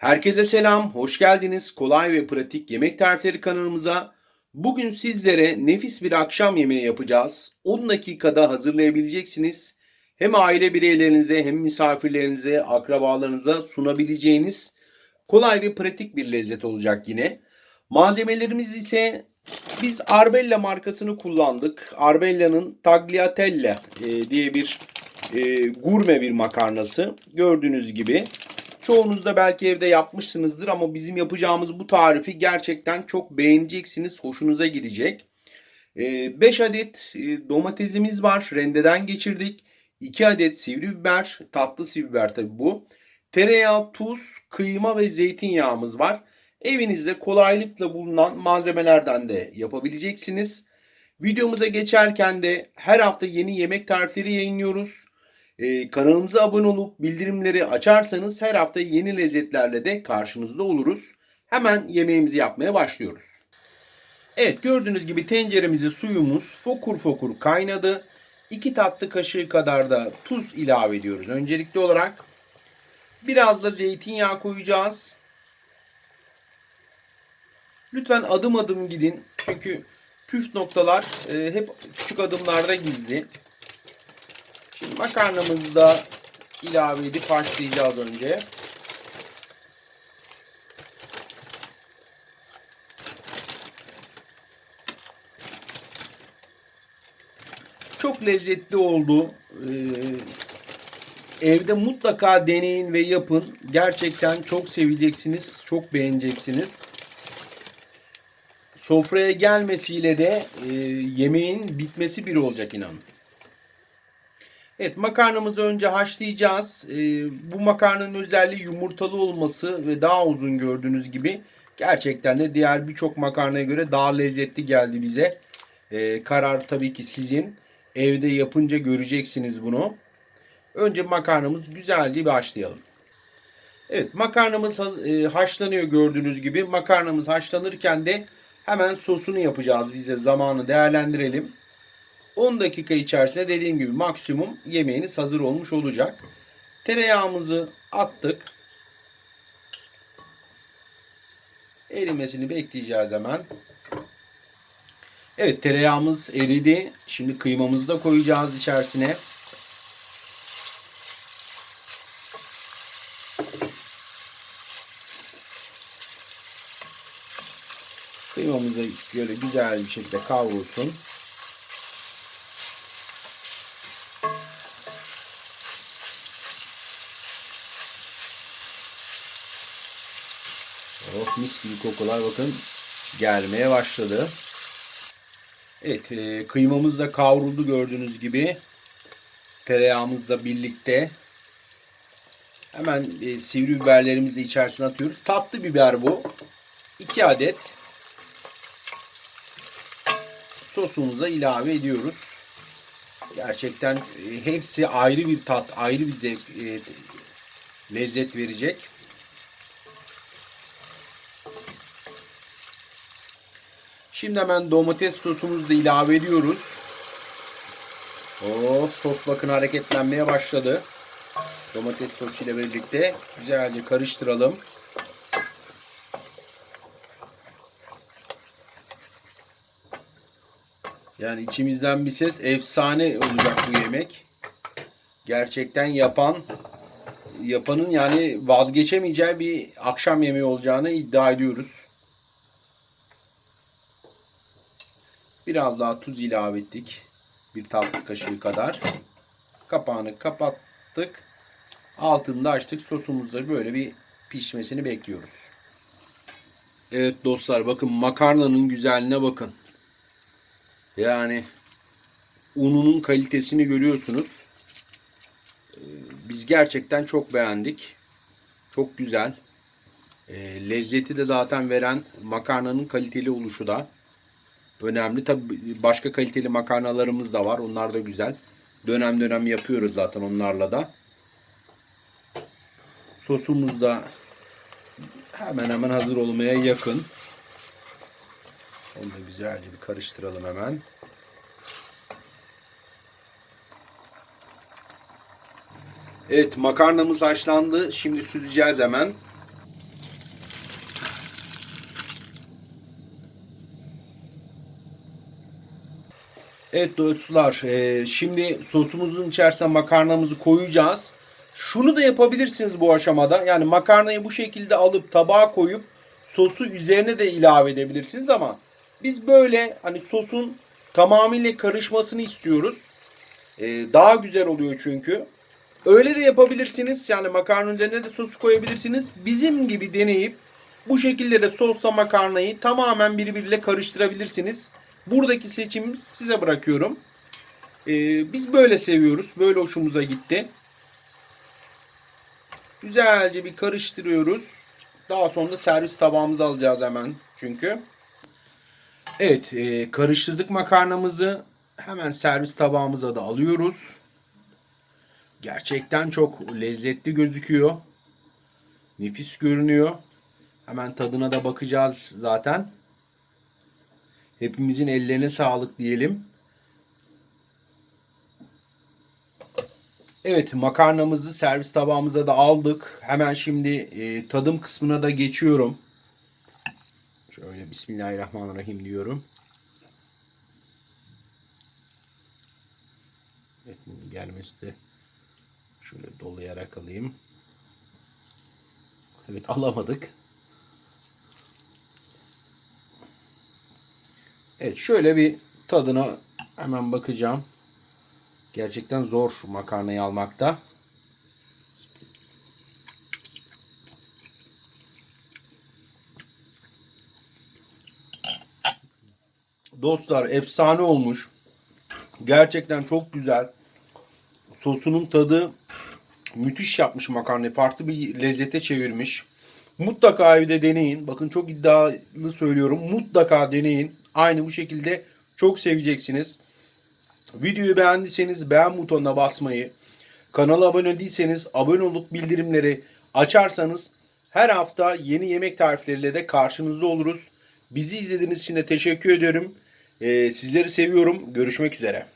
Herkese selam, hoş geldiniz. Kolay ve pratik yemek tarifleri kanalımıza. Bugün sizlere nefis bir akşam yemeği yapacağız. 10 dakikada hazırlayabileceksiniz. Hem aile bireylerinize hem misafirlerinize, akrabalarınıza sunabileceğiniz kolay ve pratik bir lezzet olacak yine. Malzemelerimiz ise biz Arbella markasını kullandık. Arbella'nın Tagliatelle e, diye bir e, gurme bir makarnası. Gördüğünüz gibi. Çoğunuz da belki evde yapmışsınızdır ama bizim yapacağımız bu tarifi gerçekten çok beğeneceksiniz. Hoşunuza gidecek. 5 adet e, domatesimiz var. Rendeden geçirdik. 2 adet sivri biber. Tatlı sivri biber tabi bu. Tereyağı, tuz, kıyma ve zeytinyağımız var. Evinizde kolaylıkla bulunan malzemelerden de yapabileceksiniz. Videomuza geçerken de her hafta yeni yemek tarifleri yayınlıyoruz. Ee, kanalımıza abone olup bildirimleri açarsanız her hafta yeni lezzetlerle de karşınızda oluruz. Hemen yemeğimizi yapmaya başlıyoruz. Evet gördüğünüz gibi tenceremizi suyumuz fokur fokur kaynadı. 2 tatlı kaşığı kadar da tuz ilave ediyoruz öncelikli olarak. Biraz da zeytinyağı koyacağız. Lütfen adım adım gidin. Çünkü püf noktalar e, hep küçük adımlarda gizli. Makarnamızı da ilave edip haşlayacağız önce. Çok lezzetli oldu. Ee, evde mutlaka deneyin ve yapın. Gerçekten çok seveceksiniz, çok beğeneceksiniz. Sofraya gelmesiyle de e, yemeğin bitmesi bir olacak inanın. Evet makarnamızı önce haşlayacağız. Ee, bu makarnanın özelliği yumurtalı olması ve daha uzun gördüğünüz gibi. Gerçekten de diğer birçok makarnaya göre daha lezzetli geldi bize. Ee, karar tabii ki sizin. Evde yapınca göreceksiniz bunu. Önce makarnamız güzelce bir haşlayalım. Evet makarnamız e, haşlanıyor gördüğünüz gibi. Makarnamız haşlanırken de hemen sosunu yapacağız. Bize zamanı değerlendirelim. 10 dakika içerisinde dediğim gibi maksimum yemeğiniz hazır olmuş olacak. Tereyağımızı attık. Erimesini bekleyeceğiz hemen. Evet tereyağımız eridi. Şimdi kıymamızı da koyacağız içerisine. Kıymamızı böyle güzel bir şekilde kavrulsun. Oh mis gibi kokular bakın gelmeye başladı. Evet e, kıymamız da kavruldu gördüğünüz gibi. Tereyağımızla birlikte. Hemen e, sivri biberlerimizi de içerisine atıyoruz. Tatlı biber bu. 2 adet. Sosumuza ilave ediyoruz. Gerçekten e, hepsi ayrı bir tat, ayrı bir zevk, e, lezzet verecek. Şimdi hemen domates sosumuzu da ilave ediyoruz. Oh, sos bakın hareketlenmeye başladı. Domates sosu ile birlikte güzelce karıştıralım. Yani içimizden bir ses efsane olacak bu yemek. Gerçekten yapan yapanın yani vazgeçemeyeceği bir akşam yemeği olacağını iddia ediyoruz. Biraz daha tuz ilave ettik. Bir tatlı kaşığı kadar. Kapağını kapattık. Altını da açtık. Sosumuzda böyle bir pişmesini bekliyoruz. Evet dostlar bakın makarnanın güzelliğine bakın. Yani ununun kalitesini görüyorsunuz. Ee, biz gerçekten çok beğendik. Çok güzel. E, lezzeti de zaten veren makarnanın kaliteli oluşu da önemli. Tabi başka kaliteli makarnalarımız da var. Onlar da güzel. Dönem dönem yapıyoruz zaten onlarla da. Sosumuz da hemen hemen hazır olmaya yakın. Onu da güzelce bir karıştıralım hemen. Evet makarnamız haşlandı. Şimdi süzeceğiz hemen. Evet dostlar, e, şimdi sosumuzun içerisine makarnamızı koyacağız. Şunu da yapabilirsiniz bu aşamada. Yani makarnayı bu şekilde alıp tabağa koyup sosu üzerine de ilave edebilirsiniz ama biz böyle hani sosun tamamıyla karışmasını istiyoruz. E, daha güzel oluyor çünkü. Öyle de yapabilirsiniz. Yani makarnanın üzerine de sosu koyabilirsiniz. Bizim gibi deneyip bu şekilde de sosla makarnayı tamamen birbiriyle karıştırabilirsiniz. Buradaki seçimi size bırakıyorum. Ee, biz böyle seviyoruz. Böyle hoşumuza gitti. Güzelce bir karıştırıyoruz. Daha sonra servis tabağımıza alacağız hemen çünkü. Evet e, karıştırdık makarnamızı. Hemen servis tabağımıza da alıyoruz. Gerçekten çok lezzetli gözüküyor. Nefis görünüyor. Hemen tadına da bakacağız zaten. Hepimizin ellerine sağlık diyelim. Evet makarnamızı servis tabağımıza da aldık. Hemen şimdi e, tadım kısmına da geçiyorum. Şöyle Bismillahirrahmanirrahim diyorum. Evet gelmesi de şöyle dolayarak alayım. Evet alamadık. Evet şöyle bir tadına hemen bakacağım. Gerçekten zor makarnayı almakta. Dostlar efsane olmuş. Gerçekten çok güzel. Sosunun tadı müthiş yapmış makarnayı. Farklı bir lezzete çevirmiş. Mutlaka evde deneyin. Bakın çok iddialı söylüyorum. Mutlaka deneyin. Aynı bu şekilde çok seveceksiniz. Videoyu beğendiyseniz beğen butonuna basmayı, kanala abone değilseniz abone olup bildirimleri açarsanız her hafta yeni yemek tarifleriyle de karşınızda oluruz. Bizi izlediğiniz için de teşekkür ediyorum. Ee, sizleri seviyorum. Görüşmek üzere.